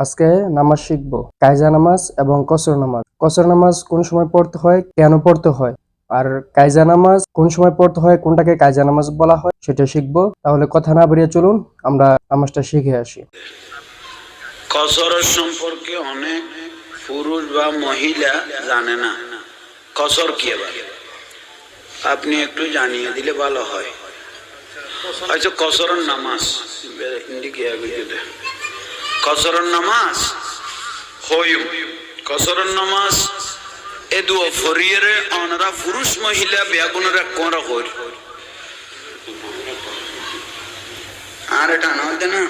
আজকে নামাজ শিখব। কায়জা নামাজ এবং কসর নামাজ। কসর নামাজ কোন সময় পড়তে হয়, কেন পড়তে হয়? আর কায়জা নামাজ কোন সময় পড়তে হয়, কোনটাকে কায়জা নামাজ বলা হয়, সেটা শিখব। তাহলে কথা না বেরিয়ে চলুন, আমরা নামাজটা শিখে আসি। কসরের সম্পর্কে অনেক পুরুষ বা মহিলা জানে না। কসর কি এবার? আপনি একটু জানিয়ে দিলে ভালো হয়। আচ্ছা কসরের নামাজ। হিন্দি কি আগে দিলে কসরের নামাজ হইম কসরের নামাজ এ দু ফরিয়েরে অনরা পুরুষ মহিলা বেগুনরা কোনরা হই আর এটা না হইতে না?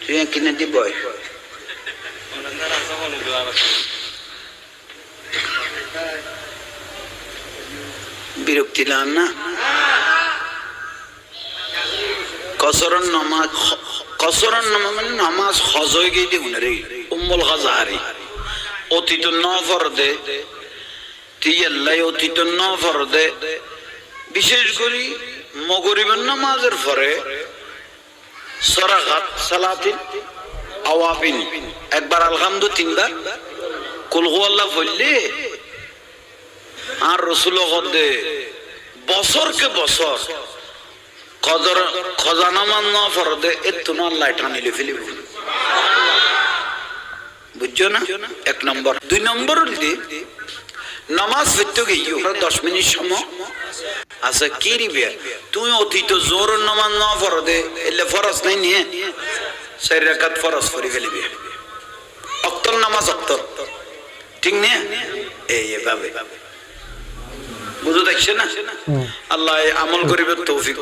তুই কিনে দিব? বিরক্তি লান না? কসরন নামাজ নামাজ মানে নামাজ হজ হয়ে গিয়ে দেখুন রে, উম্মুল হাজারি অতীত ন ফরদে, তিয়াল্লাই অতীত ন ফরদে। বিশেষ করে মগরিবের নামাজের পরে সরাঘাত, সালাতিন, আওয়াবিন। একবার আলহামদু তিনবার। কুলহু আল্লাহ বললে, আর রসুল হদে বছরকে বছর কদর খজানামান না ফরদে এত না আল্লাহ টানিলে ফেলিব। বুঝছ না? এক নম্বর। দুই নম্বর হইলে, নামাজ পড়তে গিয়ে দশ মিনিট সময়। আচ্ছা কি রিবে তুই অতীত জোর নামাজ না ফরদে, এলে ফরজ নাই নিয়ে। চারি রাকাত ফরজ করে ফেলিবে। অক্তর নামাজ অক্তর। ঠিক নিয়ে? এই এভাবে। বুঝো দেখছে না? আল্লাহ আমল করিবে তৌফিক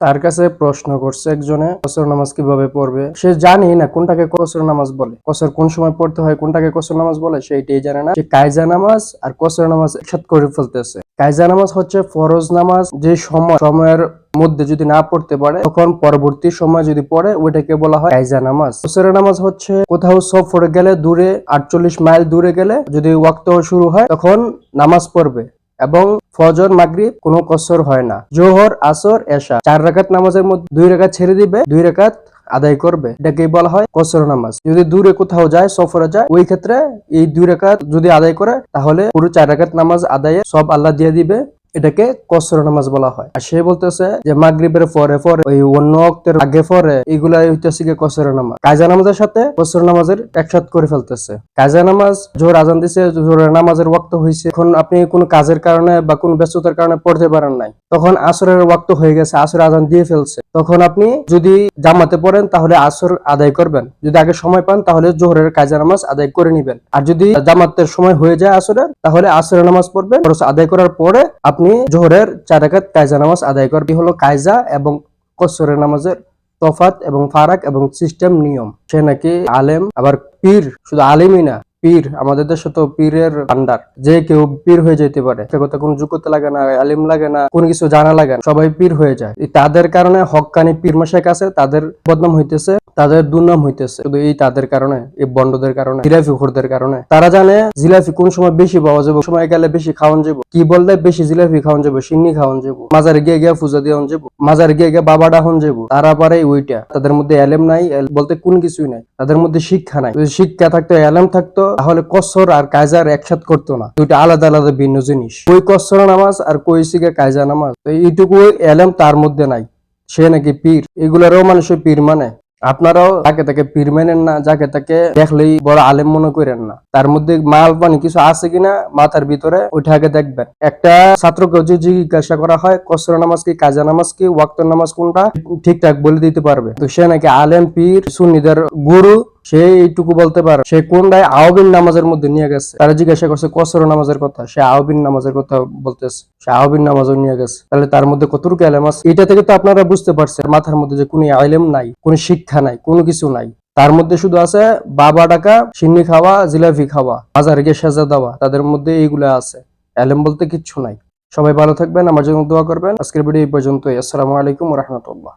তার কাছে প্রশ্ন করছে একজনে, কসর নামাজ কীভাবে পড়বে? সে জানি না কোনটাকে কসর নামাজ বলে। কসর কোন সময় পড়তে হয়, কোনটাকে কসর নামাজ বলে, সেইটাই জানে না। সে কায়জা নামাজ আর কসর নামাজ একসাথে করে ফেলতেছে। কায়জা নামাজ হচ্ছে ফরজ নামাজ, যে সময়, সময়ের মধ্যে যদি না পড়তে পারে, তখন পরবর্তী সময় যদি পড়ে, ওইটাকে বলা হয় কায়জা নামাজ। কসরের নামাজ হচ্ছে কোথাও সফরে গেলে দূরে, আটচল্লিশ মাইল দূরে গেলে যদি ওয়াক্ত শুরু হয়, তখন নামাজ পড়বে। এবং ফজর, মাগরিব কোনো কসর হয় না। জোহর, আসর, এশা চার রাকাত নামাজের মধ্যে দুই রাকাত ছেড়ে দিবে, দুই রাকাত আদায় করবে। এটাকে বলা হয় কসর নামাজ। যদি দূরে কোথাও যায়, সফরে যায়, ওই ক্ষেত্রে এই দুই রেখাত যদি আদায় করে, তাহলে পুরো চার রেখাত নামাজ আদায়ে সব আল্লাহ দিয়ে দিবে। এটাকে কসর নামাজ বলা হয়। আর সে বলতেছে যে মাগরিবের পরে পরে, ওই অন্য অক্তের আগে পরে এগুলা হইতেছে কি কসর নামাজ। কাজা নামাজের সাথে কসর নামাজের একসাথ করে ফেলতেছে। কাজা নামাজ জোর আজান দিছে জোরের নামাজের ওয়াক্ত হয়েছে এখন আপনি কোনো কাজের কারণে বা কোনো ব্যস্ততার কারণে পড়তে পারেন নাই। তখন আসরের ওয়াক্ত হয়ে গেছে, আসর আজান দিয়ে ফেলছে। তখন আপনি যদি জামাতে পড়েন, তাহলে আসর আদায় করবেন। যদি আগে সময় পান, তাহলে জোহরের কাজা নামাজ আদায় করে নিবেন। আর যদি জামাতের সময় হয়ে যায় আসরের, তাহলে আসরের নামাজ পড়বেন। আদায় করার পরে আপনি জোহরের চার রেখাত কায়জা নামাজ আদায় করবেন হলো কায়জা এবং কসরের নামাজের তফাত এবং ফারাক এবং সিস্টেম নিয়ম। সে নাকি আলেম, আবার পীর, শুধু আলেমই না পীর, আমাদের দেশে তো পীরের ভান্ডার। যে কেউ পীর হয়ে যেতে পারে, সে কথা কোনো যোগ্যতা লাগে না, আলিম লাগে না, কোনো কিছু জানা লাগে না, সবাই পীর হয়ে যায়। তাদের কারণে হক্কানি পীর মশাই কাছে তাদের বদনাম হইতেছে, তাদের দুর্নাম হইতেছে। শুধু এই তাদের কারণে, এই বন্ডদের কারণে জিলাফি খোরদের কারণে। তারা জানে জিলাফি কোন সময় বেশি পাওয়া যাবে সময় গেলে বেশি খাওয়ান যাব। কি বললে বেশি জিলাফি খাওয়ান যাব, সিন্নি খাওয়ান যাব। মাজারে গিয়ে গিয়ে পূজা দিয়ে যাব। মাজারে গিয়ে গিয়ে বাবা ডাহন যাব। তারা পারে ওইটা। তাদের মধ্যে এলেম নাই বলতে কোন কিছুই নাই। তাদের মধ্যে শিক্ষা নাই। শিক্ষা থাকতো, এলেম থাকতো তাহলে কসর আর কায়জার একসাথ করতো না। দুইটা আলাদা আলাদা ভিন্ন জিনিস। কই কসর নামাজ আর কই শিখে কায়জা নামাজ? এইটুকু এলেম তার মধ্যে নাই। সে নাকি পীর। এগুলারও মানুষের পীর মানে। আপনারাও যাকে তাকে পীর মেনেন না, যাকে তাকে দেখলেই বড় আলেম মনে করেন না। তার মধ্যে মাল পানি কিছু আছে কিনা মাথার ভিতরে, ওইটা আগে দেখবেন। একটা ছাত্রকে যদি জিজ্ঞাসা করা হয়, কসর নামাজ কি কাজা নামাজ কি, ওয়াক্ত নামাজ কোনটা, ঠিকঠাক বলে দিতে পারবে। তো সে নাকি আলেম, পীর, সুন্নিদের গুরু সে এইটুকু বলতে পারে। সে কোনটাই আহবিন নামাজের মধ্যে নিয়ে গেছে? তারা জিজ্ঞাসা করছে কসর নামাজের কথা? সে আহবিন নামাজের কথা বলতেছে। সে আহবিন নামাজও নিয়ে গেছে। তাহলে তার মধ্যে কতটুকু আলেম আছে? এটা থেকে তো আপনারা বুঝতে পারছেন মাথার মধ্যে যে কোনো আলেম নাই, কোনো শিক্ষা নাই, কোনো কিছু নাই। তার মধ্যে শুধু আছে, বাবা ডাকা, সিন্নি খাওয়া, জিলাপি খাওয়া, বাজারে গিয়ে সাজা দেওয়া, তাদের মধ্যে এইগুলা আছে। আলেম বলতে কিচ্ছু নাই। সবাই ভালো থাকবেন, আমার জন্য দোয়া করবেন। আজকের ভিডিও এই পর্যন্তই। আসসালামু আলাইকুম রহমতুল্লাহ।